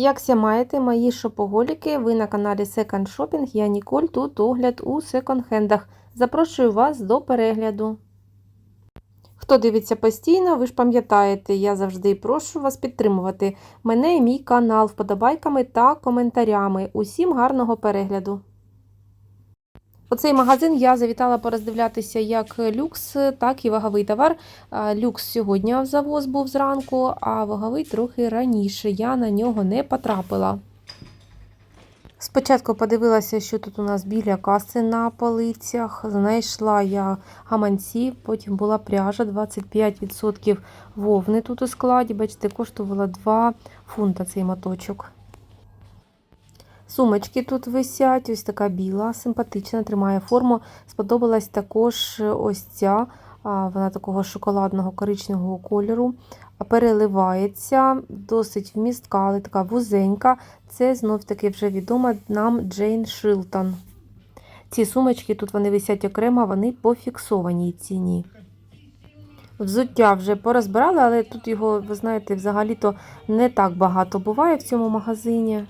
Якся маєте, мої шопоголіки, ви на каналі Second Shopping, я Ніколь, тут огляд у секонд-хендах. Запрошую вас до перегляду. Хто дивиться постійно, ви ж пам'ятаєте, я завжди прошу вас підтримувати мене і мій канал вподобайками та коментарями. Усім гарного перегляду! Оцей магазин я завітала пороздивлятися як люкс, так і ваговий товар. Люкс сьогодні в завоз був зранку, а ваговий трохи раніше. Я на нього не потрапила. Спочатку подивилася, що тут у нас біля каси на полицях. Знайшла я гаманці, потім була пряжа 25% вовни тут у складі. Бачите, коштувала 2 фунта цей моточок. Сумочки тут висять, ось така біла, симпатична, тримає форму. Сподобалась також ось ця, вона такого шоколадного коричневого кольору. Переливається, досить вмістка, але така вузенька. Це знов таки вже відома нам Джейн Шилтон. Ці сумочки тут вони висять окремо, вони по фіксованій ціні. Взуття вже порозбирали, але тут його, ви знаєте, взагалі-то не так багато буває в цьому магазині.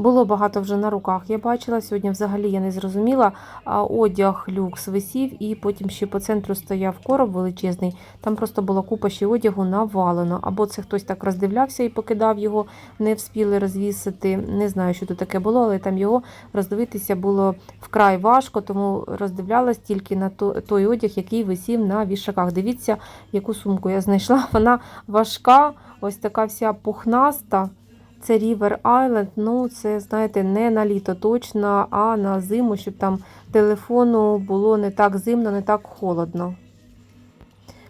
Було багато вже на руках. Я бачила, сьогодні взагалі я не зрозуміла. А одяг люкс висів, і потім ще по центру стояв короб величезний. Там просто була купа ще одягу навалено. Або це хтось так роздивлявся і покидав його, не вспіли розвісити. Не знаю, що тут таке було, але там його роздивитися було вкрай важко, тому роздивлялась тільки на той одяг, який висів на вішаках. Дивіться, яку сумку я знайшла. Вона важка, ось така вся пухнаста. Це River Island, ну це, знаєте, не на літо точно, а на зиму, щоб там телефону було не так зимно, не так холодно.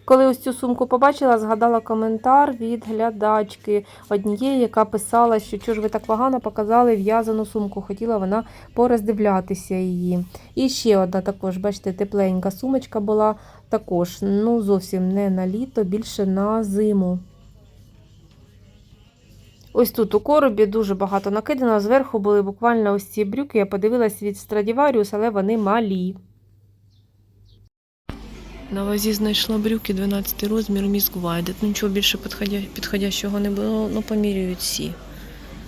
Коли ось цю сумку побачила, згадала коментар від глядачки однієї, яка писала, що чого ж ви так погано показали в'язану сумку. Хотіла вона пороздивлятися її. І ще одна також, бачите, тепленька сумочка була також, ну зовсім не на літо, більше на зиму. Ось тут у коробі дуже багато накидано. Зверху були буквально ось ці брюки. Я подивилась від Stradivarius, але вони малі. На вазі знайшла брюки 12 розмір, міск Вайдет. Ну, нічого більше підходящого не було, ну поміряють всі.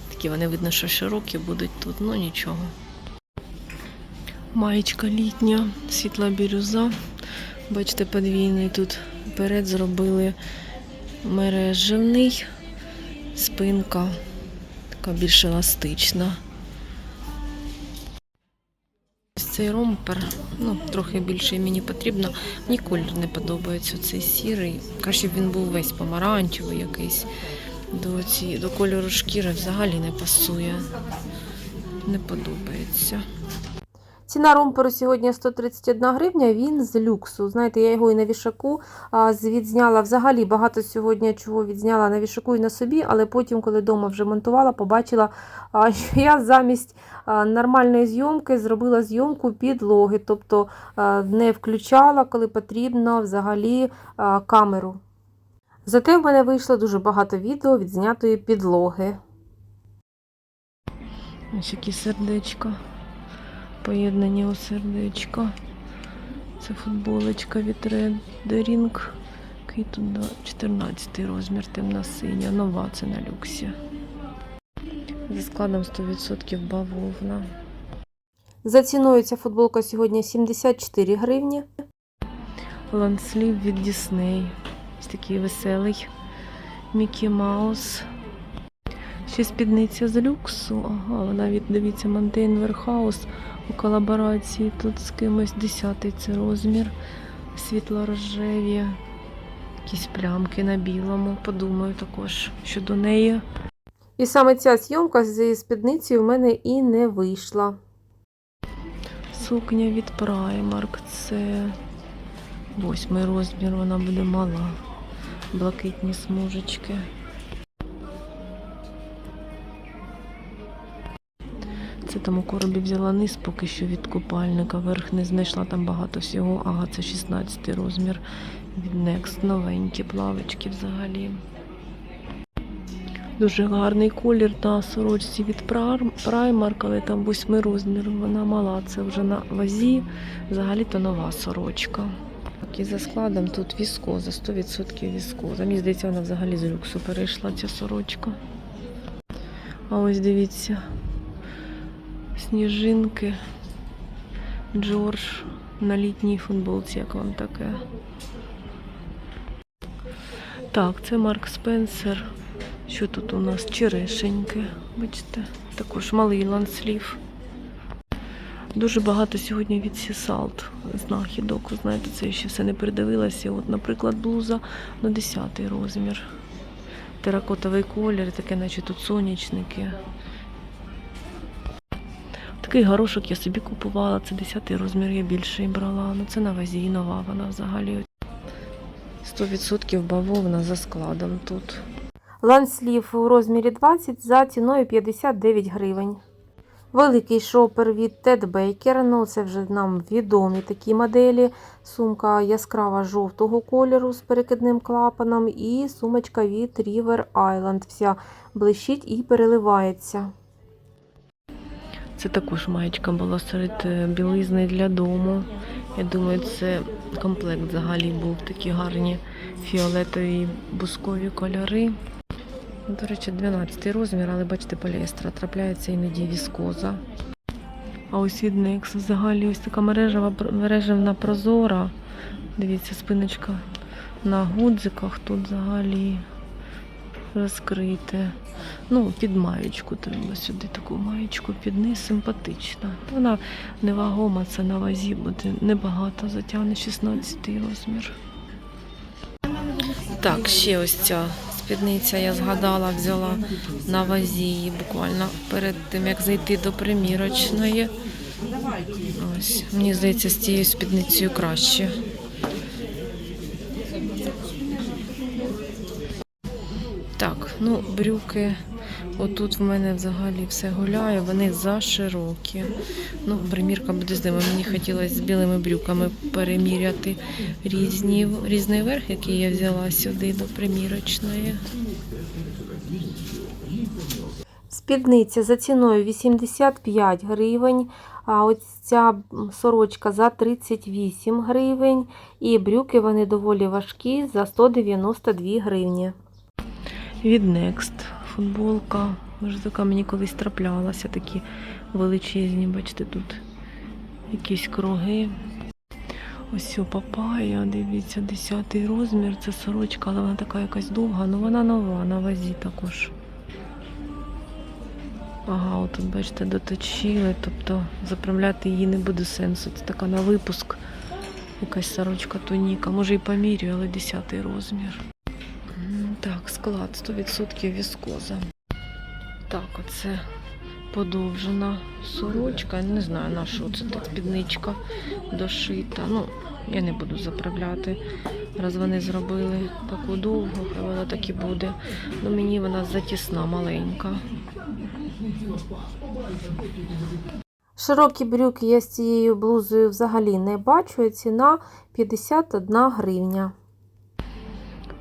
Такі вони видно, що широкі будуть тут, ну нічого. Маєчка літня, світла бірюза. Бачите, подвійний тут вперед зробили мережевний спинка така більш еластична. Ось цей ромпер, ну, трохи більше мені потрібно. Мені колір не подобається цей сірий. Краще б він був весь помаранчевий якийсь. До, ці, до кольору шкіри взагалі не пасує. Не подобається. Ціна ромперу сьогодні 131 гривня, він з люксу. Знаєте, я його і на вішаку відзняла. Взагалі багато сьогодні чого відзняла на вішаку і на собі, але потім, коли вдома вже монтувала, побачила, що я замість нормальної зйомки зробила зйомку підлоги, тобто не включала, коли потрібно, взагалі камеру. Зате в мене вийшло дуже багато відео від знятої підлоги. Ось які сердечка. Поєднані у сердечка. Це футболочка від Red Який тут 14 розмір, темна синя. Нова це на люксі. Зі складом 100% бавовна. За ціною ця футболка сьогодні 74 гривні. Ланслів від Дісней. Ось такий веселий. Мікі Маус. Ще спідниця з люксу. Ага, вона від, дивіться, Mountain Warehouse у колаборації тут з кимось. Десятий це розмір. Світло-рожеві. Якісь плямки на білому. Подумаю також щодо неї. І саме ця зйомка зі спідницею в мене і не вийшла. Сукня від Primark. Це восьмий розмір, вона буде мала. Блакитні смужечки. Це там у коробі взяла низ поки що від купальника. Верх не знайшла там багато всього. Ага, це 16 розмір від Next. Новенькі плавочки взагалі. Дуже гарний колір на сорочці від Primark, але там восьмий розмір. Вона мала. Це вже на вазі. Взагалі-то нова сорочка. Так, і за складом тут віскоза, 100% віскоза. Мені здається, вона взагалі з люксу перейшла ця сорочка. А ось дивіться. Сніжинки. Джордж на літній футболці, як вам таке. Так, це Марк Спенсер. Що тут у нас? Черешеньки. Бачите, також малий ланслів. Дуже багато сьогодні від Сісалт знахідок. Знаєте, це ще все не передивилася. От, наприклад, блуза на 10 розмір. Теракотовий колір, таке, наче тут сонячники. Такий горошок я собі купувала, це 10 розмір, я більше брала. Ну це на вазі нова вона взагалі. 100% бавовна за складом тут. Ланслів у розмірі 20 за ціною 59 гривень. Великий шопер від Ted Baker, ну це вже нам відомі такі моделі. Сумка яскрава жовтого кольору з перекидним клапаном і сумочка від River Island. Вся блищить і переливається. Це також маєчка була серед е, білизни для дому. Я думаю, це комплект взагалі був такі гарні фіолетові бускові кольори. До речі, 12 розмір, але бачите, поліестра трапляється іноді віскоза. А ось від Nex взагалі ось така мережева мережевна прозора. Дивіться, спиночка на гудзиках тут взагалі розкрите. Ну, під маєчку треба сюди таку маєчку під симпатична. Вона невагома, це на вазі буде небагато, затягне 16 розмір. Так, ще ось ця спідниця я згадала, взяла на вазі її буквально перед тим, як зайти до примірочної. Ось, мені здається, з цією спідницею краще. Ну, брюки. Отут в мене взагалі все гуляє, вони заширокі. Ну, примірка буде з ними. Мені хотілося з білими брюками переміряти різні, різний верх, який я взяла сюди до примірочної. Спідниця за ціною 85 гривень, а ось ця сорочка за 38 гривень. І брюки вони доволі важкі за 192 гривні. Від Next футболка. Така мені колись траплялася, такі величезні, бачите, тут якісь круги. Ось о, папая, дивіться, 10 розмір. Це сорочка, але вона така якась довга, ну вона нова, на вазі також. Ага, отут, бачите, доточили, тобто заправляти її не буде сенсу. Це така на випуск. Якась сорочка туніка. Може і помірю, але 10 розмір. Так, склад 100% віскоза. Так, оце подовжена сорочка. Не знаю на що це так спідничка дошита. Ну, я не буду заправляти. Раз вони зробили таку довгу, хай вона так і буде. Ну мені вона затісна, маленька. Широкі брюки я з цією блузою взагалі не бачу. Ціна 51 гривня.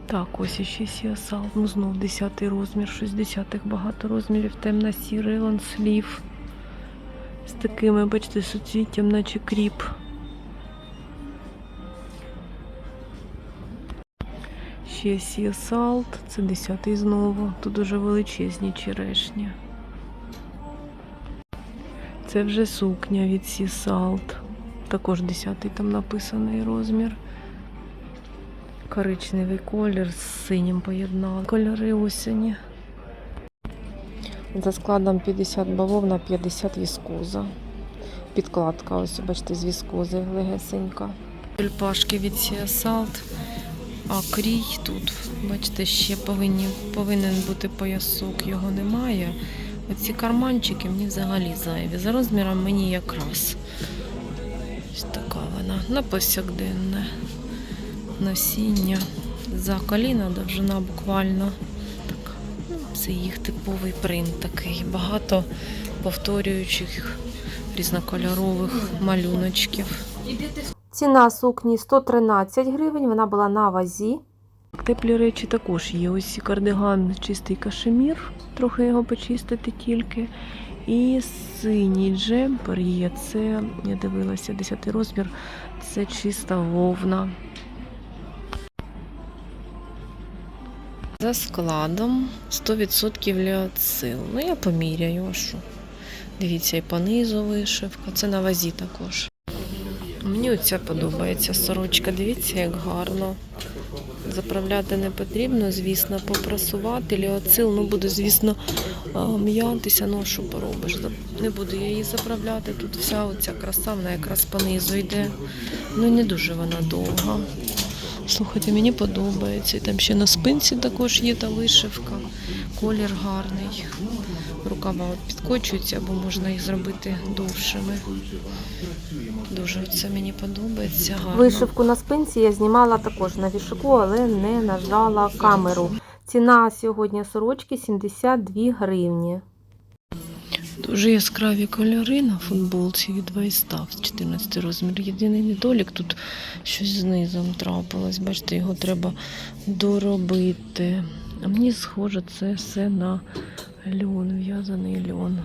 Так, ось іще. Ну, знов 10 розмір, 60 багато розмірів, темно-сірий ланслів. З такими, бачите, суцвіттям, наче кріп. Ще сіасалт, це 10-й знову. Тут дуже величезні черешні. Це вже сукня від Сісалт. Також 10-й там написаний розмір. Коричневий колір з синім поєднали. Кольори осені. За складом 50 бавовна, 50 віскоза. Підкладка, ось бачите, з віскози легесенька. Тюльпашки від Сіасалт. А крій тут, бачите, ще повинні, повинен бути поясок, його немає. Оці карманчики мені взагалі зайві. За розміром мені якраз. Ось така вона на повсякденне носіння. За коліна довжина буквально. Так, ну, це їх типовий принт такий. Багато повторюючих різнокольорових малюночків. Ціна сукні 113 гривень, вона була на вазі. Теплі речі також є. Ось кардиган чистий кашемір, трохи його почистити тільки. І синій джемпер є. Це, я дивилася, 10 розмір. Це чиста вовна. За складом 100% ліоцил. Ну, я поміряю, що. Дивіться, і по низу вишивка. Це на вазі також. Мені оця подобається сорочка. Дивіться, як гарно. Заправляти не потрібно, звісно, попрасувати. Ліоцил, ну буде, звісно, м'ятися. Ну, що поробиш? Не буду я її заправляти. Тут вся оця краса, вона якраз по низу йде. Ну, не дуже вона довга. Слухайте, мені подобається. Там ще на спинці також є та вишивка. Колір гарний. Рукава підкочуються, або можна їх зробити довшими. Дуже це мені подобається. Гарно. Вишивку на спинці я знімала також на вішаку, але не нажала камеру. Ціна сьогодні сорочки 72 гривні. Дуже яскраві кольори на футболці від Вайстав, 14 розмір. Єдиний недолік тут щось з низом трапилось. Бачите, його треба доробити. А мені схоже, це все на льон, в'язаний льон.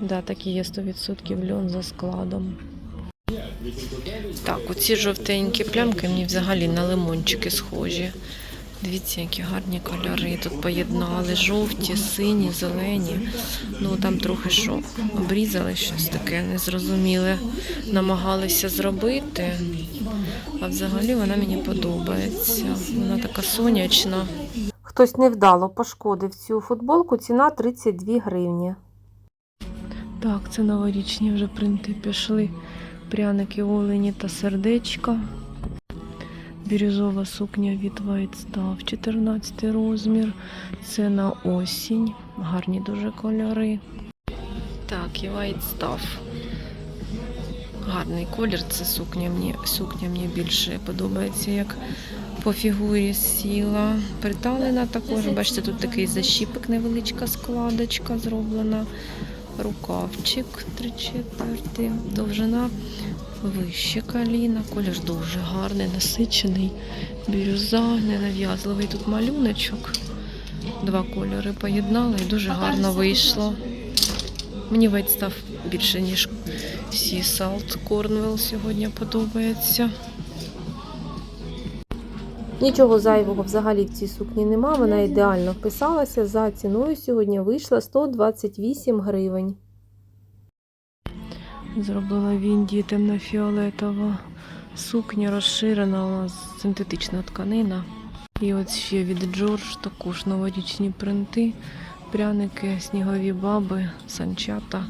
Да, так є 100% льон за складом. Так, оці жовтенькі плямки мені взагалі на лимончики схожі. Дивіться, які гарні кольори тут поєднали. Жовті, сині, зелені. Ну там трохи що обрізали щось таке незрозуміле. Намагалися зробити. А взагалі вона мені подобається. Вона така сонячна. Хтось невдало пошкодив цю футболку, ціна 32 гривні. Так, це новорічні вже принти пішли. Пряники олені та сердечка. Бірюзова сукня від White Stuff, 14 розмір. Це на осінь. Гарні дуже кольори. Так, і White Stuff. Гарний колір. Це сукня мені, сукня мені більше подобається, як по фігурі сіла. Приталена також. Бачите, тут такий защіпик, невеличка складочка зроблена. Рукавчик 3 четверти, довжина вище коліна, колір дуже гарний, насичений, бірюза, ненав'язливий тут малюночок. Два кольори поєднала і дуже гарно вийшло. Мені вайт став більше, ніж Sea Salt Cornwall сьогодні подобається. Нічого зайвого взагалі в цій сукні нема, вона ідеально вписалася. За ціною сьогодні вийшла 128 гривень. Зробила в Індії темно-фіолетова сукня розширена, у нас синтетична тканина. І от ще від Джордж також новорічні принти, пряники, снігові баби, санчата.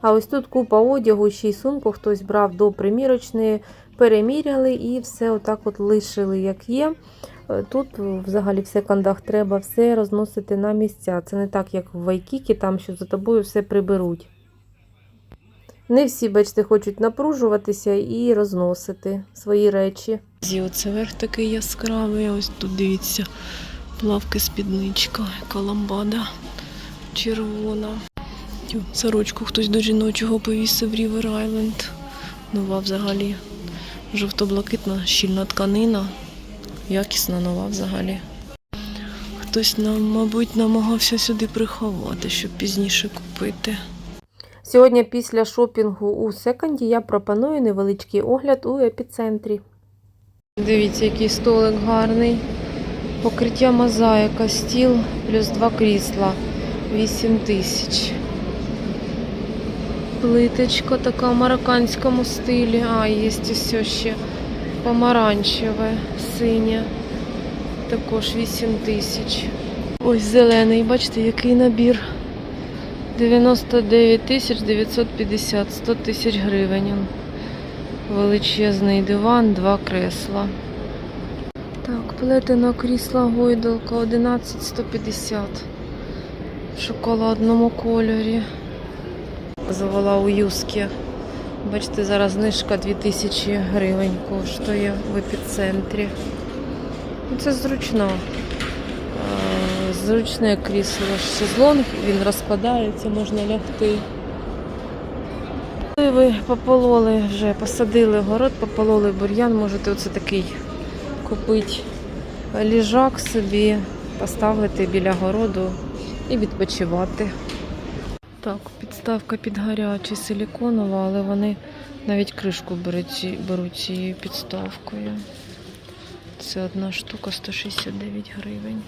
А ось тут купа одягу, ще й сумку хтось брав до примірочної, переміряли і все отак от лишили, як є. Е, Тут взагалі в секондах треба все розносити на місця. Це не так, як в Вайкікі, там що за тобою все приберуть. Не всі, бачите, хочуть напружуватися і розносити свої речі. Оце верх такий яскравий. Ось тут дивіться, плавки спідничка, яка ламбада червона. Сорочку хтось до жіночого повісив River Island. Нова взагалі. Жовто-блакитна, щільна тканина. Якісна нова взагалі. Хтось нам, мабуть, намагався сюди приховати, щоб пізніше купити. Сьогодні після шопінгу у секонді я пропоную невеличкий огляд у епіцентрі. Дивіться, який столик гарний. Покриття мозаїка, стіл плюс два крісла. 8 тисяч. Плиточка така в марокканському стилі. А, є ось ще помаранчеве, синє. Також 8 тисяч. Ось зелений, бачите, який набір. 99 тисяч 950, 100 тисяч гривень. Величезний диван, два кресла. Так, плетена крісла гойдалка 11150 в шоколадному кольорі. Завела у юскі. Бачите, зараз знижка 2000 гривень коштує в епіцентрі. Це зручно. Зручне крісло шезлонг, він розкладається, можна лягти. Коли ви попололи вже, посадили город, попололи бур'ян, можете оце такий купити ліжак собі, поставити біля городу і відпочивати. Так, підставка під гарячий силіконова, але вони навіть кришку беруть цією підставкою. Це одна штука 169 гривень.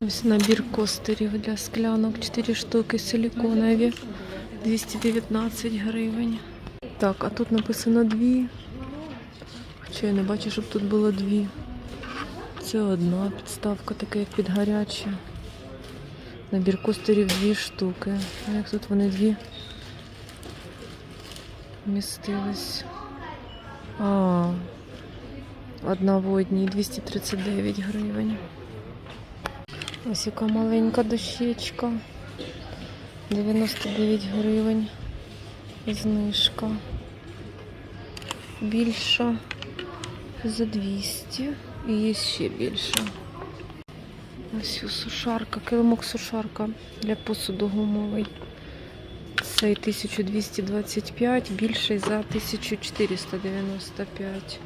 Ось набір костерів для склянок. 4 штуки силіконові. 219 гривень. Так, а тут написано дві. Хоча я не бачу, щоб тут було дві. Це одна підставка, така як під гаряче. Набір костерів дві штуки. А як тут вони дві вмістились? А, одна в одній 239 гривень. Ось яка маленька дощечка. 99 гривень. Знижка. Більша за 200 і є ще більша. Ось сушарка, килимок сушарка для посуду гумовий. Цей 1225, більший за 1495.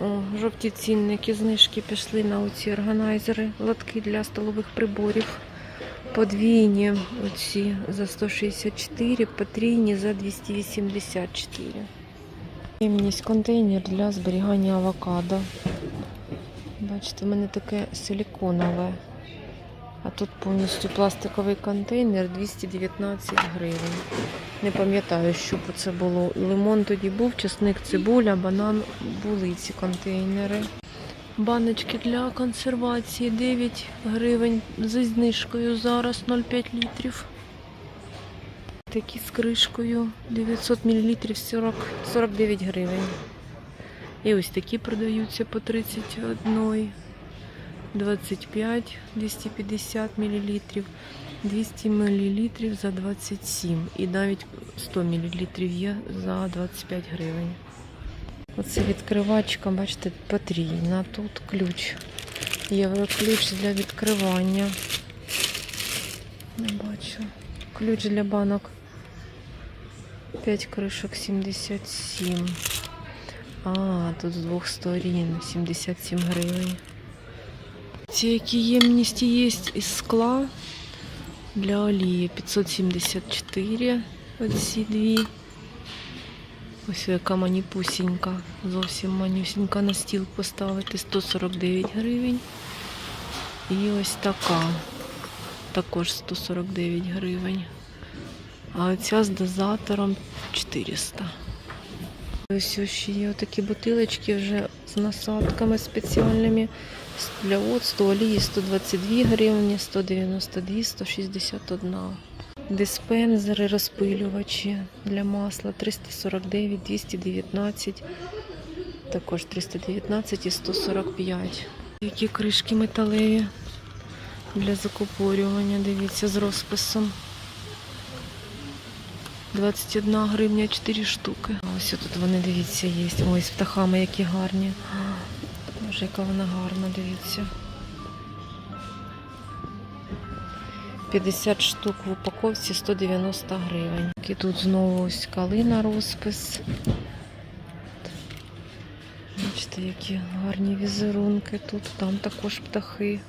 О, жовті цінники, знижки пішли на оці органайзери, лотки для столових приборів. Подвійні оці за 164, потрійні за 284. Ємність контейнер для зберігання авокадо. Бачите, в мене таке силіконове. А тут повністю пластиковий контейнер 219 гривень. Не пам'ятаю, що це було. Лимон тоді був, чесник, цибуля, банан були ці контейнери. Баночки для консервації 9 гривень зі знижкою зараз 0,5 літрів. Такі з кришкою 900 мл 40, 49 гривень. І ось такі продаються по 31, 25, 250 мл, 200 мл за 27 і навіть 100 мл є за 25 гривень. Оце відкривачка, бачите, потрійна. Тут ключ. Євроключ для відкривання. Не бачу. Ключ для банок. 5 кришок 77. А, тут з двох сторін 77 гривень. Ці які ємності є із скла для олії 574. Оці дві. Ось яка маніпусінька. Зовсім манюсінька на стіл поставити 149 гривень. І ось така. Також 149 гривень. А оця з дозатором 400. Ось ще є такі бутилочки вже з насадками спеціальними. Для оцту олії 122 гривні, 192, 161. Диспензери, розпилювачі для масла 349, 219, також 319 і 145. Які кришки металеві для закупорювання, дивіться, з розписом. 21 гривня 4 штуки. Ось тут вони, дивіться, є. Ось з птахами які гарні. Боже, яка вона гарна, дивіться. 50 штук в упаковці 190 гривень. І тут знову ось калина розпис. Бачите, які гарні візерунки тут, там також птахи.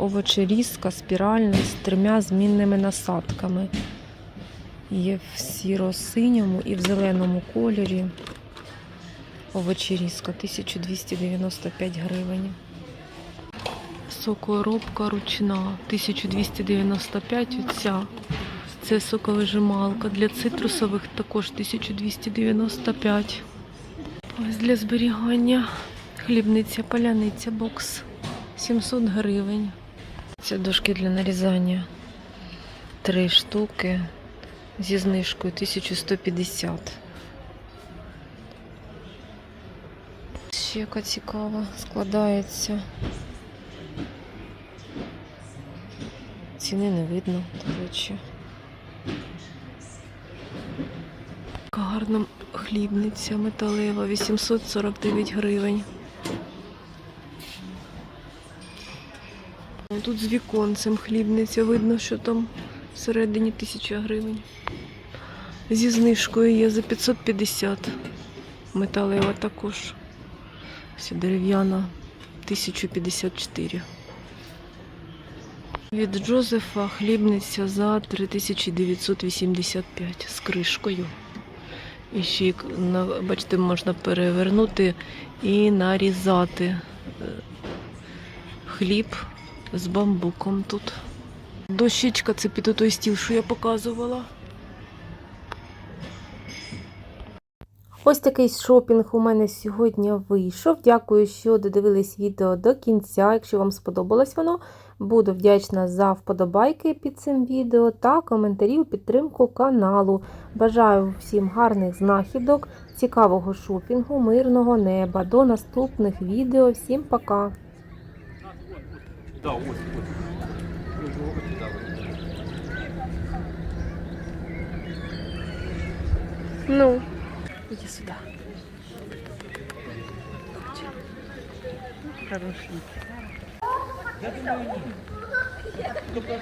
Овочерізка спіральна з трьома змінними насадками. Є в сіро-синьому і в зеленому кольорі. Овочерізка 1295 гривень. Сокоробка ручна 1295 оця. Це соковижималка. Для цитрусових також 1295. Ось для зберігання хлібниця, паляниця, бокс 700 гривень. Це дошки для нарізання. Три штуки зі знижкою 1150. Ще яка цікава, складається. Ціни не видно, до речі. Гарна хлібниця металева, 849 гривень. Тут з віконцем хлібниця, видно, що там всередині 1000 гривень. Зі знижкою є за 550. Металева також. Ось дерев'яна 1054. Від Джозефа хлібниця за 3985 з кришкою. І ще, бачите, можна перевернути і нарізати е, хліб з бамбуком тут. Дощечка це під той стіл, що я показувала. Ось такий шопінг у мене сьогодні вийшов. Дякую, що додивились відео до кінця. Якщо вам сподобалось воно, буду вдячна за вподобайки під цим відео та коментарі у підтримку каналу. Бажаю всім гарних знахідок, цікавого шопінгу, мирного неба. До наступних відео. Всім пока! Да, ось, ось. Ну, иди сюда. Хороший. Я думаю.